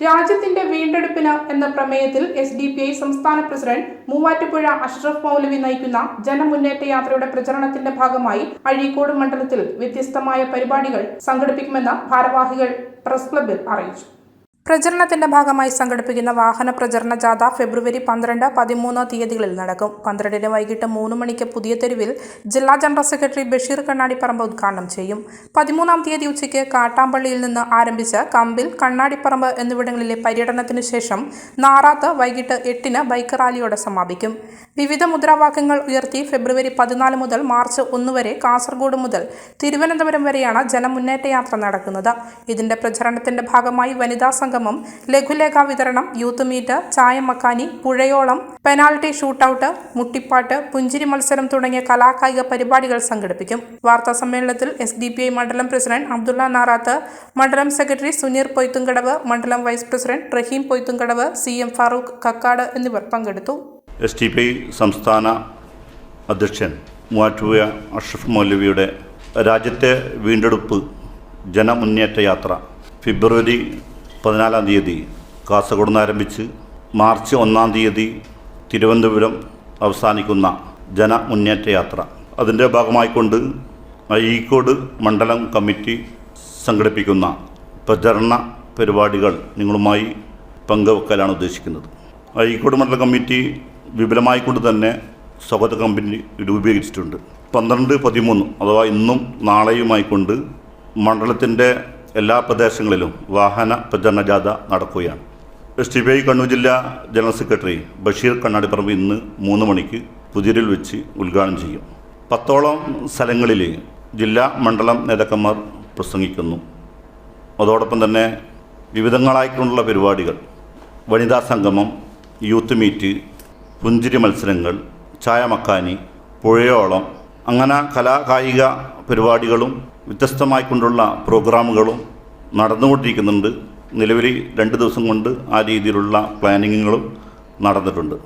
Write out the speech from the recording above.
രാജ്യത്തിന്റെ വീണ്ടെടുപ്പിന് എന്ന പ്രമേയത്തിൽ എസ് ഡി പി ഐ സംസ്ഥാന പ്രസിഡന്റ് മൂവാറ്റുപുഴ അഷ്റഫ് മൗലവി നയിക്കുന്ന ജനമുന്നേറ്റ യാത്രയുടെ പ്രചരണത്തിന്റെ ഭാഗമായി അഴീക്കോട് മണ്ഡലത്തിൽ വ്യത്യസ്തമായ പരിപാടികൾ സംഘടിപ്പിക്കുമെന്ന് ഭാരവാഹികൾ പ്രസ് ക്ലബിൽ അറിയിച്ചു. പ്രചരണത്തിന്റെ ഭാഗമായി സംഘടിപ്പിക്കുന്ന വാഹന പ്രചരണ ജാഥ ഫെബ്രുവരി പന്ത്രണ്ട് പതിമൂന്ന് തീയതികളിൽ നടക്കും. പന്ത്രണ്ടിന് വൈകിട്ട് മൂന്ന് മണിക്ക് പുതിയ തെരുവിൽ ജില്ലാ ജനറൽ സെക്രട്ടറി ബഷീർ കണ്ണാടിപ്പറമ്പ് ഉദ്ഘാടനം ചെയ്യും. പതിമൂന്നാം തീയതി ഉച്ചയ്ക്ക് കാട്ടാമ്പള്ളിയിൽ നിന്ന് ആരംഭിച്ച് കമ്പിൽ കണ്ണാടിപ്പറമ്പ് എന്നിവിടങ്ങളിലെ പര്യടനത്തിനു ശേഷം നാറാത്ത് വൈകിട്ട് എട്ടിന് ബൈക്ക് റാലിയോടെ സമാപിക്കും. വിവിധ മുദ്രാവാക്യങ്ങൾ ഉയർത്തി ഫെബ്രുവരി പതിനാല് മുതൽ മാർച്ച് ഒന്ന് വരെ കാസർഗോഡ് മുതൽ തിരുവനന്തപുരം വരെയാണ് ജനമുന്നേറ്റ യാത്ര നടക്കുന്നത്. ഇതിന്റെ പ്രചരണത്തിന്റെ ഭാഗമായി വനിതാ സംഗമം ലഘുലേഖ വിതരണം യൂത്ത് മീറ്റ് ചായമക്കാനി പുഴയോളം പെനാൾട്ടി ഷൂട്ടൌട്ട് മുട്ടിപ്പാട്ട് പുഞ്ചിരി മത്സരം തുടങ്ങിയ കലാകായിക പരിപാടികൾ സംഘടിപ്പിക്കും. വാർത്താ സമ്മേളനത്തിൽ എസ് ഡി പി ഐ മണ്ഡലം പ്രസിഡന്റ് അബ്ദുള്ള നാറാത്ത് മണ്ഡലം സെക്രട്ടറി സുനീർ പൊയ്ത്തുംകടവ് മണ്ഡലം vice president Raheem Poythumkadavu C M Farooq Kakkad എന്നിവർ പങ്കെടുത്തു. എസ് ടി പി സംസ്ഥാന അധ്യക്ഷൻ മൂവാറ്റുപുഴ അഷ്റഫ് മൗലവിയുടെ രാജ്യത്തെ വീണ്ടെടുപ്പ് ജനമുന്നേറ്റ യാത്ര ഫെബ്രുവരി പതിനാലാം തീയതി കാസർഗോഡ് നിന്ന് ആരംഭിച്ച് മാർച്ച് ഒന്നാം തീയതി തിരുവനന്തപുരം അവസാനിക്കുന്ന ജനമുന്നേറ്റ യാത്ര. അതിന്റെ ഭാഗമായിക്കൊണ്ട് അഴീക്കോട് മണ്ഡലം കമ്മിറ്റി സംഘടിപ്പിക്കുന്ന പ്രചരണ പരിപാടികൾ നിങ്ങളുമായി പങ്കുവെക്കലാണ് ഉദ്ദേശിക്കുന്നത്. അഴീക്കോട് മണ്ഡലം കമ്മിറ്റി വിപുലമായിക്കൊണ്ട് തന്നെ സ്വാഗത കമ്പനി രൂപീകരിച്ചിട്ടുണ്ട്. പന്ത്രണ്ട് പതിമൂന്ന് അഥവാ ഇന്നും നാളെയുമായിക്കൊണ്ട് മണ്ഡലത്തിന്റെ എല്ലാ പ്രദേശങ്ങളിലും വാഹന പ്രചരണ ജാഥ നടക്കുകയാണ്. S T P I Kannur ജില്ലാ ജനറൽ സെക്രട്ടറി ബഷീർ കണ്ണാടി പറമ്പ് ഇന്ന് മൂന്ന് മണിക്ക് പുതിരിൽ വെച്ച് ഉദ്ഘാടനം ചെയ്യും. പത്തോളം സ്ഥലങ്ങളിൽ ജില്ലാ മണ്ഡലം നേതാക്കന്മാർ പ്രസംഗിക്കുന്നു. അതോടൊപ്പം തന്നെ വിവിധങ്ങളായിട്ടുള്ള പരിപാടികൾ വനിതാ സംഗമം യൂത്ത് മീറ്റ് പുഞ്ചിരി മത്സരങ്ങൾ ചായ മക്കാനി പുഴയോളം അങ്ങനെ കലാകായിക പരിപാടികളും വ്യത്യസ്തമായിക്കൊണ്ടുള്ള പ്രോഗ്രാമുകളും നടന്നുകൊണ്ടിരിക്കുന്നുണ്ട്. നിലവിൽ രണ്ട് ദിവസം കൊണ്ട് ആ രീതിയിലുള്ള പ്ലാനിങ്ങുകളും നടന്നിട്ടുണ്ട്.